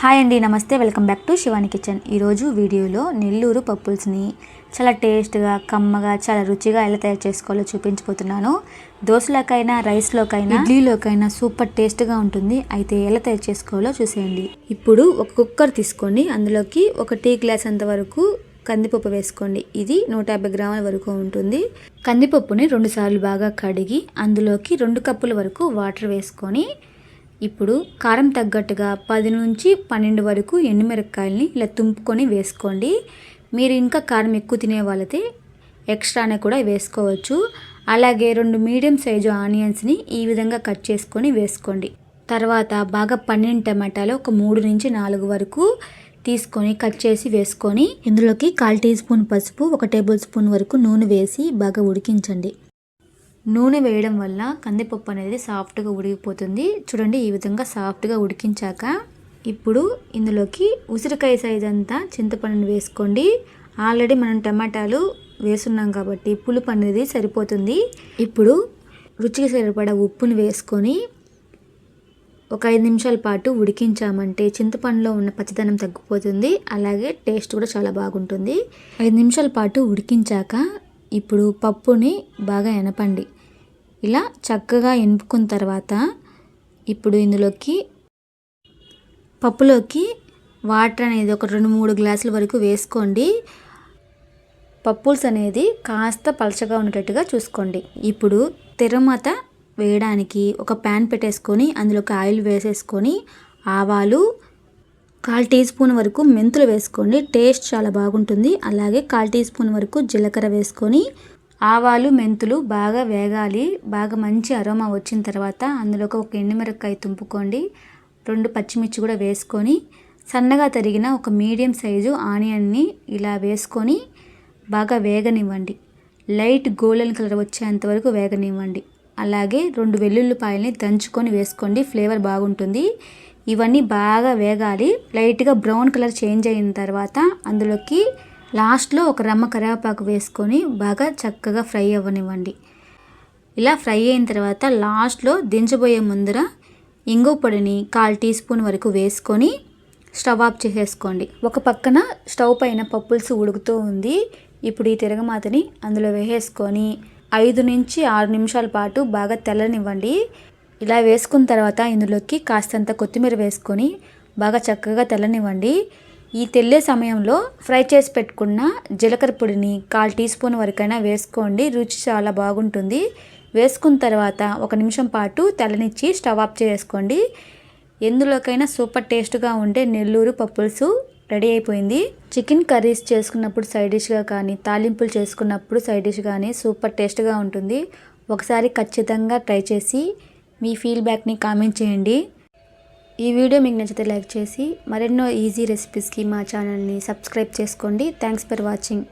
Hi అండి నమస్తే. Welcome back to Shivani kitchen. ఈరోజు వీడియోలో నెల్లూరు పప్పుల్స్ని చాలా టేస్ట్గా కమ్మగా చాలా రుచిగా ఎలా తయారు చేసుకోవాలో చూపించబోతున్నాను. దోశలోకైనా రైస్లోకైనా ఇడ్లీలోకైనా సూపర్ టేస్ట్గా ఉంటుంది. అయితే ఎలా తయారు చేసుకోవాలో చూసేయండి. ఇప్పుడు ఒక కుక్కర్ తీసుకోండి అందులోకి ఒక టీ గ్లాస్ అంత వరకు కందిపప్పు వేసుకోండి. ఇది నూట యాభై గ్రాముల వరకు ఉంటుంది. కందిపప్పుని రెండుసార్లు బాగా కడిగి అందులోకి రెండు కప్పుల వరకు వాటర్ వేసుకొని ఇప్పుడు కారం తగ్గట్టుగా పది నుంచి పన్నెండు వరకు ఎండుమిరపకాయలని ఇలా తుంపుకొని వేసుకోండి. మీరు ఇంకా కారం ఎక్కువ తినే వాళ్ళైతే ఎక్స్ట్రానే కూడా వేసుకోవచ్చు. అలాగే రెండు మీడియం సైజు ఆనియన్స్ని ఈ విధంగా కట్ చేసుకొని వేసుకోండి. తర్వాత బాగా పన్నెండు టమాటాలు ఒక మూడు నుంచి నాలుగు వరకు తీసుకొని కట్ చేసి వేసుకొని ఇందులోకి కాల్ టీ స్పూన్ పసుపు ఒక టేబుల్ స్పూన్ వరకు నూనె వేసి బాగా ఉడికించండి. నూనె వేయడం వల్ల కందిపప్పు అనేది సాఫ్ట్గా ఉడికిపోతుంది. చూడండి ఈ విధంగా సాఫ్ట్గా ఉడికించాక ఇప్పుడు ఇందులోకి ఉసిరికాయ సైజ్ అంతా చింతపండుని వేసుకోండి. ఆల్రెడీ మనం టమాటాలు వేసున్నాం కాబట్టి పులుపు అనేది సరిపోతుంది. ఇప్పుడు రుచికి సరిపడా ఉప్పుని వేసుకొని ఒక ఐదు నిమిషాల పాటు ఉడికించామంటే చింతపండులో ఉన్న పచ్చదనం తగ్గిపోతుంది. అలాగే టేస్ట్ కూడా చాలా బాగుంటుంది. ఐదు నిమిషాల పాటు ఉడికించాక ఇప్పుడు పప్పుని బాగా ఎనపండి. ఇలా చక్కగా ఎంపుకున్న తర్వాత ఇప్పుడు ఇందులోకి పప్పులోకి వాటర్ అనేది ఒక రెండు మూడు గ్లాసుల వరకు వేసుకోండి. పప్పుల్స్ అనేది కాస్త పలచగా ఉండేటట్టుగా చూసుకోండి. ఇప్పుడు తిరమత వేయడానికి ఒక ప్యాన్ పెట్టేసుకొని అందులోకి ఆయిల్ వేసేసుకొని ఆవాలు కాల్ టీ స్పూన్ వరకు మెంతులు వేసుకోండి. టేస్ట్ చాలా బాగుంటుంది. అలాగే కాల్ టీ స్పూన్ వరకు జీలకర్ర వేసుకొని ఆవాలు మెంతులు బాగా వేగాలి. బాగా మంచి అరోమా వచ్చిన తర్వాత అందులోకి ఒక ఎండుమిరపకాయ తుంపుకోండి. రెండు పచ్చిమిర్చి కూడా వేసుకొని సన్నగా తరిగిన ఒక మీడియం సైజు ఆనియన్ని ఇలా వేసుకొని బాగా వేగనివ్వండి. లైట్ గోల్డెన్ కలర్ వచ్చేంత వరకు వేగనివ్వండి. అలాగే రెండు వెల్లుల్లిపాయల్ని దంచుకొని వేసుకోండి. ఫ్లేవర్ బాగుంటుంది. ఇవన్నీ బాగా వేగాలి. లైట్గా బ్రౌన్ కలర్ చేంజ్ అయిన తర్వాత అందులోకి లాస్ట్లో ఒక రమ్మ కరివేపాకు వేసుకొని బాగా చక్కగా ఫ్రై అవ్వనివ్వండి. ఇలా ఫ్రై అయిన తర్వాత లాస్ట్లో దించబోయే ముందర ఇంగు పొడిని కాల్ టీ స్పూన్ వరకు వేసుకొని స్టవ్ ఆఫ్ చేసేసుకోండి. ఒక పక్కన స్టవ్ పైన పప్పుల్స్ ఉడుకుతూ ఉంది. ఇప్పుడు ఈ తిరగమాతని అందులో వేసేసుకొని ఐదు నుంచి ఆరు నిమిషాల పాటు బాగా తెల్లనివ్వండి. ఇలా వేసుకున్న తర్వాత ఇందులోకి కాస్తంత కొత్తిమీర వేసుకొని బాగా చక్కగా తెల్లనివ్వండి. ఈ తెల్లే సమయంలో ఫ్రై చేసి పెట్టుకున్న జీలకర్ర పొడిని కాల్ టీ స్పూన్ వరకైనా వేసుకోండి. రుచి చాలా బాగుంటుంది. వేసుకున్న తర్వాత ఒక నిమిషం పాటు తెల్లనిచ్చి స్టవ్ ఆఫ్ చేసుకోండి. ఎందులోకైనా సూపర్ టేస్ట్గా ఉండే నెల్లూరు పప్పులుసు రెడీ అయిపోయింది. చికెన్ కర్రీస్ చేసుకున్నప్పుడు సైడ్ డిష్గా కానీ తాలింపులు చేసుకున్నప్పుడు సైడ్ డిష్ కానీ సూపర్ టేస్ట్గా ఉంటుంది. ఒకసారి ఖచ్చితంగా ట్రై చేసి మీ ఫీడ్బ్యాక్ని కామెంట్ చేయండి. ఈ వీడియో మీకు నచ్చితే లైక్ చేసి మరెన్నో ఈజీ రెసిపీస్కి మా ఛానల్ని సబ్స్క్రైబ్ చేసుకోండి. Thanks for watching